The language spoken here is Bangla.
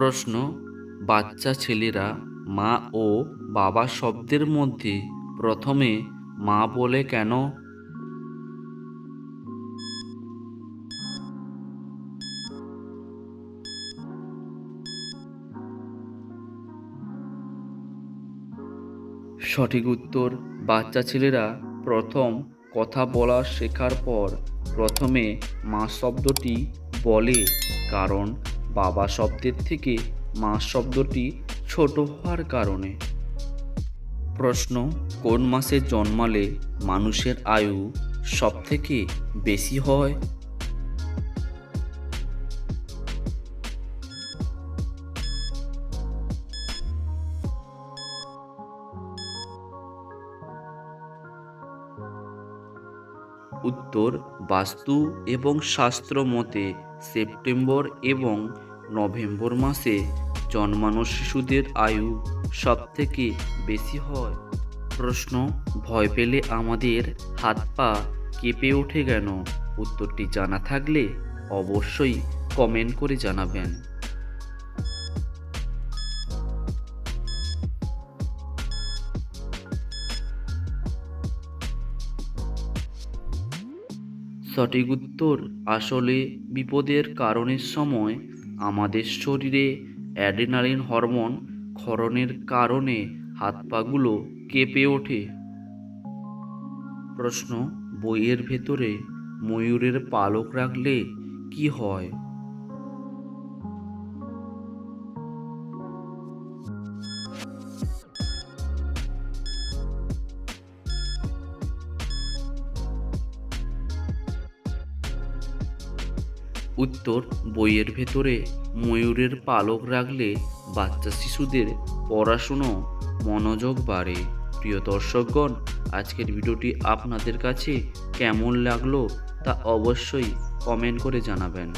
প্রশ্ন, বাচ্চা ছেলেরা মা ও বাবা শব্দের মধ্যে প্রথমে মা বলে কেন? সঠিক উত্তর, বাচ্চা ছেলেরা প্রথম কথা বলা শেখার পর প্রথমে মা শব্দটি বলে, কারণ বাবা শব্দের থেকে মা শব্দটি ছোট হওয়ার কারণে। প্রশ্ন, কোন মাসে জন্মালে মানুষের আয়ু সবথেকে বেশি হয়? উত্তর, বাস্তু এবং শাস্ত্র মতে সেপ্টেম্বর এবং নভেম্বর মাসে জন্মানো শিশুদের আয়ু সবথেকে বেশি হয়? প্রশ্ন, ভয় পেলে আমাদের হাত পা কেঁপে ওঠে কেন? উত্তরটি জানা থাকলে অবশ্যই কমেন্ট করে জানাবেন। সঠিক উত্তর আসলে বিপদের কারণের সময় আমাদের শরীরে অ্যাডেনালিন হরমোন ক্ষরণের কারণে হাত পাগুলো কেঁপে ওঠে। প্রশ্ন, বইয়ের ভেতরে ময়ূরের পালক রাখলে কি হয়? উত্তর, বইয়ের ভেতরে ময়ূরের পালক রাখলে বাচ্চা শিশুদের পড়াশুনো, মনোযোগ বাড়ে। প্রিয় দর্শকগণ, আজকের ভিডিওটি আপনাদের কাছে কেমন লাগল তা অবশ্যই কমেন্ট করে জানাবেন।